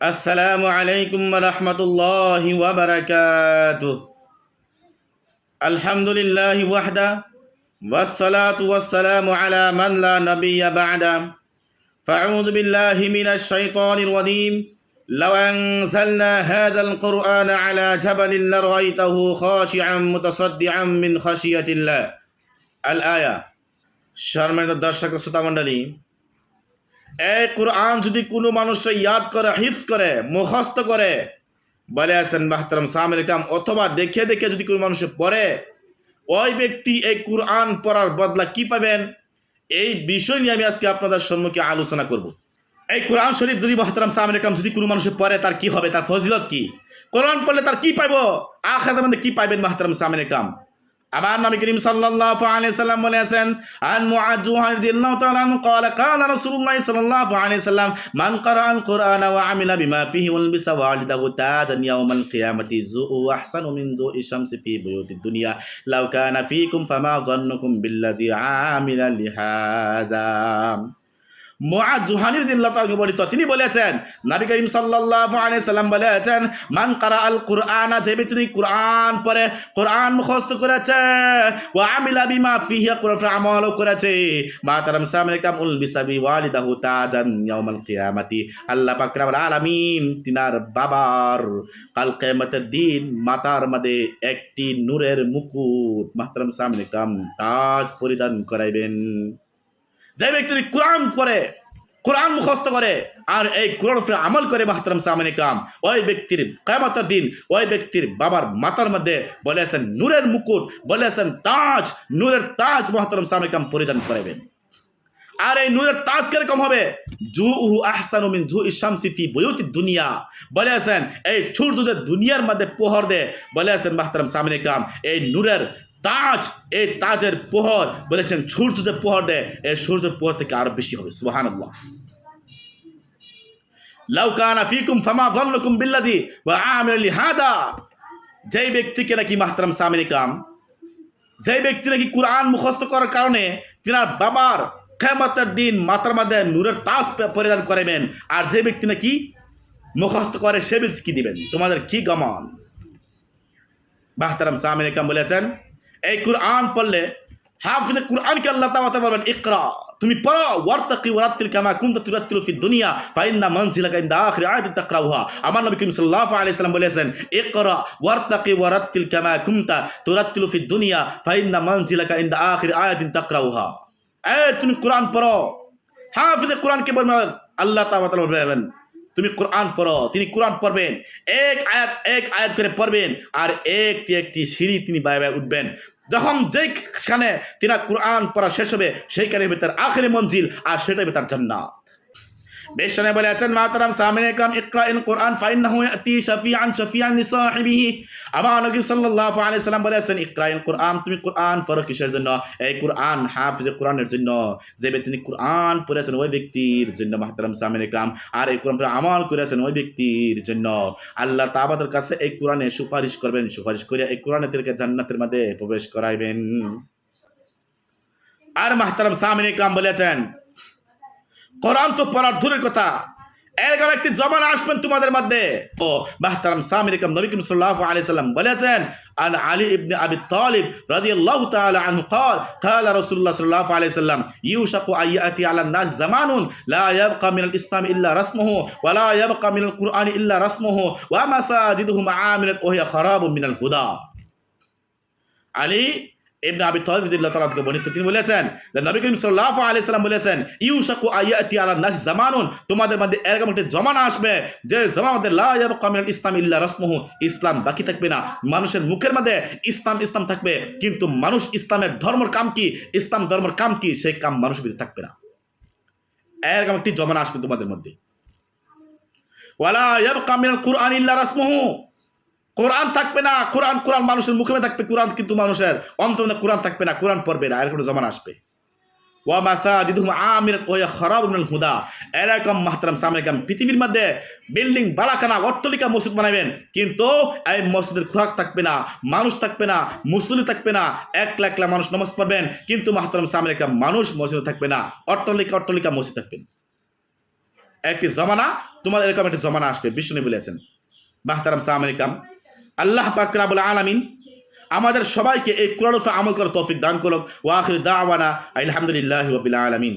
السلام عليكم ورحمة الله وبركاته الحمد لله وحده والصلاة والسلام على من لا نبي بعده فأعوذ بالله من الشيطان الرجيم لو أنزلنا هذا القرآن على جبل لرأيته خاشعا متصدعا من خشية الله الآية সম্মানিত দর্শক ও শ্রোতা মণ্ডলী এই কোরআন যদি কোনো মানুষে ইয়াদ করে হিফস করে, মুখস্থ করে, বলে আসেন বাহতারাম সামিল ইকরাম, অথবা দেখে দেখে যদি কোনো মানুষে পড়ে, ওই ব্যক্তি এই কোরআন পড়ার বদলা কি পাবেন? এই বিষয় নিয়ে আমি আজকে আপনাদের সম্মুখে আলোচনা করব। এই কোরআন শরীফ যদি মহতারাম সামিল ইকরাম যদি কোনো মানুষে পড়ে, তার কি হবে? তার ফজিলত কি? কোরআন পড়লে তার কি পাইব? আখাতের মধ্যে কি পাইবেন মহতারাম সামিল ইকরাম? আমার নবী করিম সাল্লাল্লাহু আলাইহি সাল্লাম বলেছেন আন মুআদ জুহান রাদিয়াল্লাহু তাআলা আনহু قال قال رسول الله صلى الله عليه وسلم من قرأ القرآن وعمل بما فيه ولبس والده تاجا يوم القيامة ذوء أحسن من ذوء الشمس في بيوت الدنيا لو كان فيكم فما ظنكم بالذي عامل لهذا মুআদ জুহানি রাদিয়াল্লাহু তাআলা বর্ণিত তিনি বলেছেন, নবী করিম সাল্লাল্লাহু আলাইহি সাল্লাম বলেছেন, মান কারা আল কুরআন যে ব্যক্তি কুরআন পড়ে, কুরআন মুখস্থ করেছে, ওয়া আমিলা বিমা ফিহি কুরআন আমল করেছে। মা তারাম সামনে কাম উল বিসাবি ওয়ালিদাহু তাজান ইয়াউমাল কিয়ামাতি আল্লাহ পাক রাব্বুল আলামিন তিনার বাবার কাল কিয়ামতের দিন মাতার মধ্যে একটি নূরের মুকুট মাহতারাম সামনে কাম তাজ পরিধান করাইবেন। যে ব্যক্তি কোরআন পড়ে, কোরআন মুখস্থ করে, আর এই কোরআন আমল করে, মাহতারাম সামানি কাম ওই ব্যক্তির কেমতের দিন ওই ব্যক্তির বাবার মাতার মধ্যে বলেছেন নূরের মুকুট বলে বলেছেন তাজ নূরের তাজ মাহতারাম সামানি কাম পরিধান করাবেন। আর এই নূরের তাজ কীরকম হবে? জু উহু জু ইশামসি ফি বুয়ুতি দুনিয়া বলেছেন এই সূর্য যে দুনিয়ার মধ্যে পোহর দেয় বলেছেন মাহতারাম সামনে কাম এই নূরের তাজ, এই তাজের পোহর বলেছেন সূর্য যে পোহর দেয়, এই সূর্যের পোহর থেকে আরও বেশি হবে সুবাহান আল্লাহ লাউকানা ফিকুম ফামা জন্নকুম বিল্লাদি ওয়া আমির লিহাদা যেই ব্যক্তিকে নাকি মাহতারাম সামিন কাম যেই ব্যক্তি নাকি কোরআন মুখস্থ করার কারণে তিনার বাবার খেমতের দিন মাতার মধ্যে নূরের তাজ পরিধান করাবেন আর যে ব্যক্তি নাকি মুখস্থ করে, সে ব্যক্তি কি দিবেন? তোমাদের কি গমন? বাহতারাম সামিন কাম বলেছেন এই কোরআন পড়লে হাফিজে কোরআনকে আল্লাহ তাআলা বলবেন ইকরা, তুমি পড়ো, ওয়ারতাকি ওয়ারাত্তিল কামা কুনতা তুরাত্তিলু ফি দুনিয়া, ফাইন্না মানজিলাকা ইনদা আখির আয়াতিন তাকরাউহা। আমার নবী করিম সাল্লাল্লাহু আলাইহি সাল্লাম বলেছেন, ইকরা, ওয়ারতাকি ওয়ারাত্তিল কামা কুনতা তুরাত্তিলু ফি দুনিয়া, ফাইন্না মানজিলাকা ইনদা আখির আয়াতিন তাকরাউহা। এ তুমি কোরআন পড়ো, হাফিজে কোরআনকে বলবেন, আল্লাহ তাআলা বলবেন তুমি কোরআন পড়ো, তিনি কোরআন পড়বেন। এক আয়াত এক আয়াত করে পড়বেন, আর একটি একটি সিঁড়ি তিনি বায় বায় উঠবেন। যখন যেখানে তিনি কোরআন পড়া শেষ হবে, সেইখানে তার আখেরি মঞ্জিল, আর সেটাই তার জান্নাত। বেশনে বলে আছেন মাতারাম সামিনে কাম ইকরা ইন কোরআন, ফাইন্নাহু ইয়াতি শাফিআন শাফিআন লিসাহিবিহি। আমার নবী সাল্লাল্লাহু আলাইহি সাল্লাম বলেছেন ইকরা ইন কোরআন, তুমি কোরআন পড়ো কিসের জন্য? এই কোরআন হাফিজ কোরআনের জন্য। যে ব্যক্তি কোরআন পড়েছেন ওই ব্যক্তির জন্য, মাহতারাম সামিনে কাম আর এই কোরআন আমল করেছেন ওই ব্যক্তির জন্য। আল্লাহ তাবাদের কাছে এই কোরআনে সুপারিশ করবেন। সুপারিশ করে এই কোরআনে থেকে জান্নাতের মধ্যে প্রবেশ করাইবেন। আর মাহতারাম সামিনে কাম বলেছেন কোরআন তো পড়ার দূরের কথা এরকম একটি জমানা আসবেন তোমাদের মধ্যে ও মাহতারাম সামির ইকরাম নবী করিম সাল্লাল্লাহু আলাইহি সাল্লাম বলেছেন আন আলী ইবনে আবি তালিব রাদিয়াল্লাহু তাআলা আনহু قال قال رسول الله صلى الله عليه وسلم يوشك ان ياتي على الناس زمان لا يبقى من الاسلام الا رسمه ولا يبقى من القران الا رسمه ومساجدهم عامله وهي خراب من الهدى আলী আবি বর্ণিত, তিনি বলেছেন নবী করিম সাল্লাম বলেছেন আয়াতি আলা নাস জামানুন তোমাদের মধ্যে এরকম একটা জমানা আসবে, যে ইসলাম ইল্লা ইসলাম বাকি থাকবে না। মানুষের মুখের মধ্যে ইসলাম ইসলাম থাকবে, কিন্তু মানুষ ইসলামের ধর্মের কাম কি? ইসলাম ধর্মের কাম কি? সেই কাম মানুষের ভিতরে থাকবে না। এরকম একটি জমানা আসবে তোমাদের মধ্যে। ওয়ালা ইয়াবকা মিনাল কুরআন ইল্লা রাসমুহু কোরআন থাকবে না, কোরআন কোরআন মানুষের মুখে থাকবে, কোরআন কিন্তু মানুষের অন্তরে কোরআন থাকবে না, কোরআন পড়বে না, এরকম জমান আসবে। ওয়া মাসাজিদুহুম আমিরাত ওয়া খারাবুন মিনাল হুদা। এরকম মাহতারাম, সামনে পৃথিবীর মধ্যে বিল্ডিং, বালাখানা, অট্টালিকা মসজিদ বানাবেন কিন্তু এই মসজিদের খোরাক থাকবে না, মানুষ থাকবে না মুসলি থাকবে না এক লাখ লাখ মানুষ নমাজ পড়বেন, কিন্তু মাহতারাম, সামনে মানুষ মসজিদে থাকবে না, অট্টালিকা অট্টালিকা মসজিদ থাকবেন। একটি জমানা তোমার এরকম একটি জমানা আসবে, বিষ্ণু বলেছেন। বাহতারাম সাহামিকাম আল্লাহ পাকরাবুল আলামিন আমাদের সবাইকে এই কোরআন আমল করার তৌফিক দান করুক। ওয়াখির দাওয়ানা আলহামদুলিল্লাহ রবিল আলামিন।